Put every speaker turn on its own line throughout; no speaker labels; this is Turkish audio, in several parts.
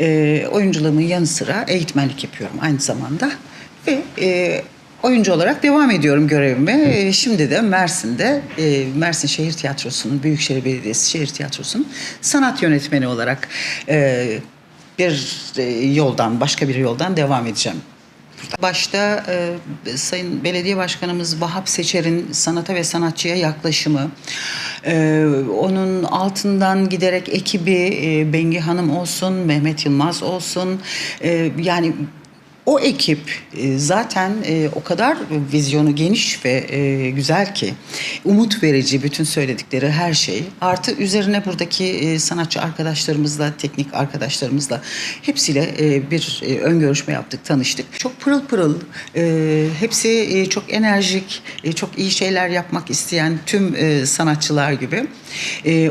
E, oyunculuğumun yanı sıra eğitmenlik yapıyorum aynı zamanda. Ve e, oyuncu olarak devam ediyorum görevime. E, şimdi de Mersin'de e, Mersin Şehir Tiyatrosu'nun, Büyükşehir Belediyesi Şehir Tiyatrosu'nun sanat yönetmeni olarak e, bir e, yoldan, başka bir yoldan devam edeceğim. Başta e, Sayın Belediye Başkanımız Vahap Seçer'in sanata ve sanatçıya yaklaşımı, e, onun altından giderek ekibi e, Bengi Hanım olsun, Mehmet Yılmaz olsun, e, yani o ekip e, zaten e, o kadar vizyonu geniş ve e, güzel ki umut verici bütün söyledikleri her şey. Artı üzerine buradaki sanatçı arkadaşlarımızla, teknik arkadaşlarımızla hepsiyle bir ön görüşme yaptık, tanıştık. Çok pırıl pırıl, hepsi çok enerjik, çok iyi şeyler yapmak isteyen tüm sanatçılar gibi.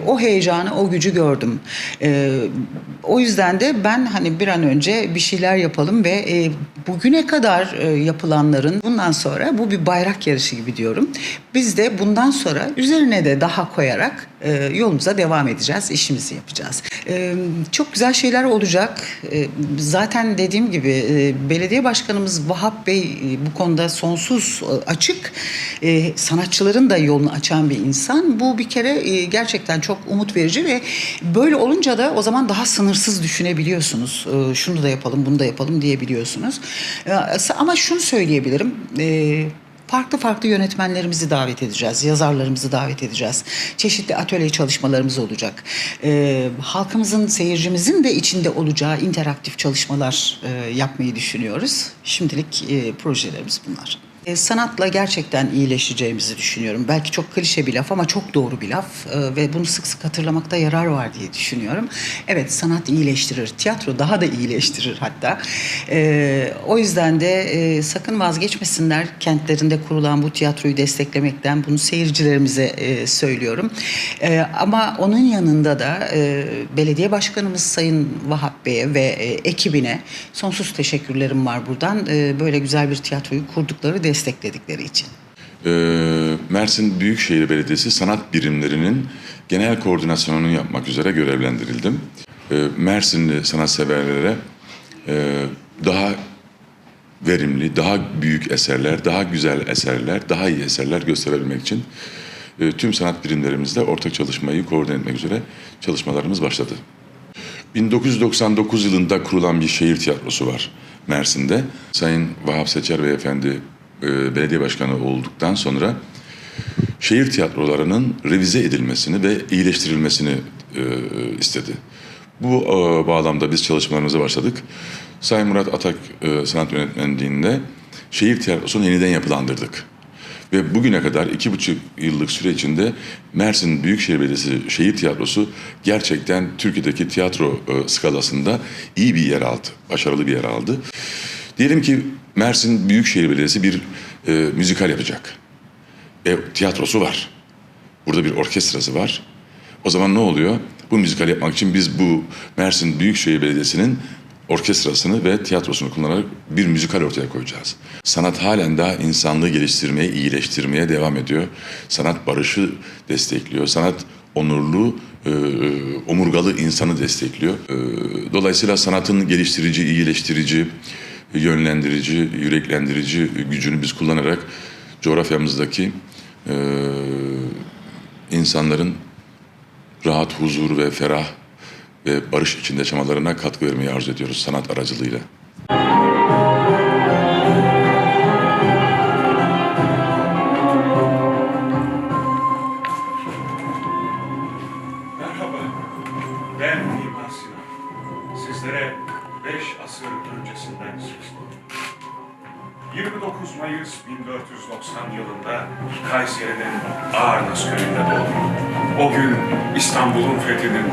O heyecanı, o gücü gördüm. O yüzden de ben hani bir an önce bir şeyler yapalım ve bugüne kadar e, yapılanların bundan sonra bu bir bayrak yarışı gibi diyorum. Biz de bundan sonra üzerine de daha koyarak e, yolumuza devam edeceğiz, işimizi yapacağız. E, çok güzel şeyler olacak. Zaten dediğim gibi belediye başkanımız Vahap Bey bu konuda sonsuz açık. Sanatçıların da yolunu açan bir insan. Bu bir kere gerçekten çok umut verici ve böyle olunca da o zaman daha sınırsız düşünebiliyorsunuz. Şunu da yapalım, bunu da yapalım diyebiliyorsunuz. E, ama şunu söyleyebilirim. E, farklı farklı yönetmenlerimizi davet edeceğiz, yazarlarımızı davet edeceğiz. Çeşitli atölye çalışmalarımız olacak. E, halkımızın, seyircimizin de içinde olacağı interaktif çalışmalar e, yapmayı düşünüyoruz. Şimdilik e, projelerimiz bunlar. E, sanatla gerçekten iyileşeceğimizi düşünüyorum. Belki çok klişe bir laf ama çok doğru bir laf E, ve bunu sık sık hatırlamakta yarar var diye düşünüyorum. Evet sanat iyileştirir, tiyatro daha da iyileştirir hatta. E, o yüzden de e, sakın vazgeçmesinler kentlerinde kurulan bu tiyatroyu desteklemekten. Bunu seyircilerimize e, söylüyorum. E, ama onun yanında da e, belediye başkanımız Sayın Vahap Bey'e ve e, ekibine sonsuz teşekkürlerim var buradan. E, böyle güzel bir tiyatroyu kurdukları, destekledikleri için.
Ee, Mersin Büyükşehir Belediyesi sanat birimlerinin genel koordinasyonunu yapmak üzere görevlendirildim. Ee, Mersinli sanatseverlere e, daha verimli, daha büyük eserler, daha güzel eserler, daha iyi eserler gösterebilmek için e, tüm sanat birimlerimizle ortak çalışmayı koordine etmek üzere çalışmalarımız başladı. 1999 yılında kurulan bir şehir tiyatrosu var Mersin'de. Sayın Vahap Seçer Beyefendi e, belediye başkanı olduktan sonra şehir tiyatrolarının revize edilmesini ve iyileştirilmesini e, istedi. Bu e, bağlamda biz çalışmalarımıza başladık. Sayın Murat Atak e, sanat yönetmenliğinde şehir tiyatrosunu yeniden yapılandırdık. Ve bugüne kadar iki buçuk yıllık süre içinde Mersin Büyükşehir Belediyesi Şehir Tiyatrosu gerçekten Türkiye'deki tiyatro e, skalasında iyi bir yer aldı, başarılı bir yer aldı. Diyelim ki Mersin Büyükşehir Belediyesi bir e, müzikal yapacak. E, tiyatrosu var. Burada bir orkestrası var. O zaman ne oluyor? Bu müzikal yapmak için biz bu Mersin Büyükşehir Belediyesi'nin orkestrasını ve tiyatrosunu kullanarak bir müzikal ortaya koyacağız. Sanat halen daha insanlığı geliştirmeye, iyileştirmeye devam ediyor. Sanat barışı destekliyor. Sanat onurlu, e, e, omurgalı insanı destekliyor. E, dolayısıyla sanatın geliştirici, iyileştirici, yönlendirici, yüreklendirici gücünü biz kullanarak coğrafyamızdaki e, insanların rahat, huzur ve ferah ve barış içinde yaşamalarına katkı vermeyi arzu ediyoruz sanat aracılığıyla.
29 Mayıs 1490 yılında Kayseri'nin Ağrınız köyünde doğdum. O gün İstanbul'un fethinin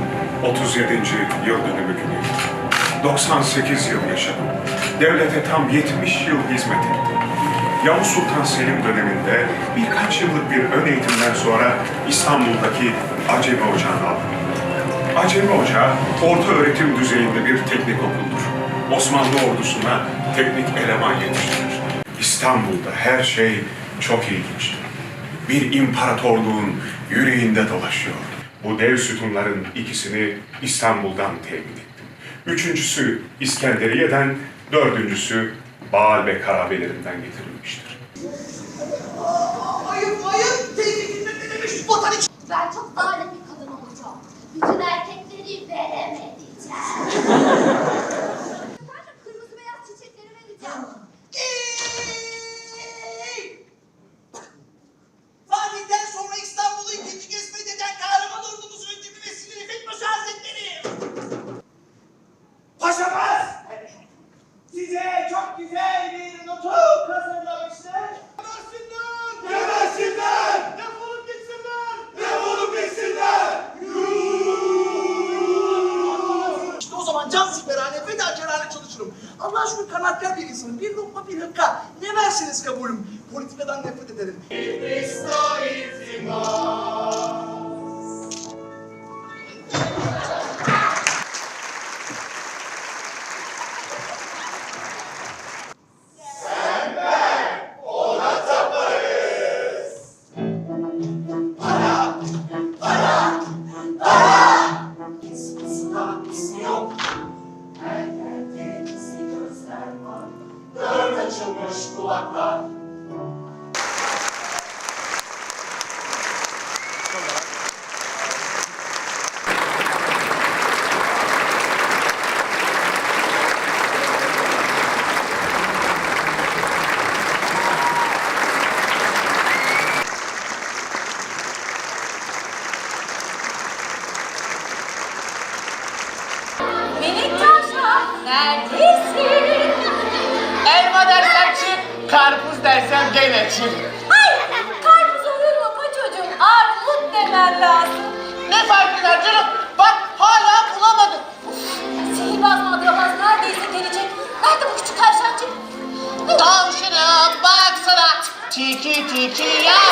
37. yıl dönümü günü. 98 yıl yaşadım. Devlete tam 70 yıl hizmet ettim. Yavuz Sultan Selim döneminde birkaç yıllık bir ön eğitimden sonra İstanbul'daki Acemi Ocağı'na aldım. Acemi Ocağı, orta öğretim düzeyinde bir teknik okuldur. Osmanlı ordusuna teknik eleman yetiştirir. İstanbul'da her şey çok ilginçti. Bir imparatorluğun yüreğinde dolaşıyordu. Bu dev sütunların ikisini İstanbul'dan temin ettim. Üçüncüsü İskenderiye'den, dördüncüsü Baal ve Karabelerinden getirilmiştir.
Ayıp ayıp. Demiş botanik?
Ben çok zalim bir kadın olacağım. Bütün erkekleri
Allah aşkına kanaatkar bir insanım. Bir lokma bir hırka. Ne verseniz kabulüm. Politikadan nefret ederim.
Minik
karpuz dersen gene çık.
Hayır, karpuz olur mu paçocuğum? Armut demen lazım.
Ne fark eder canım? Bak hala bulamadım.
Sihirbaz madrabaz neredeyse gelecek. Nerede bu küçük tavşancık?
Tavşanım baksana, tiki tiki yapsana.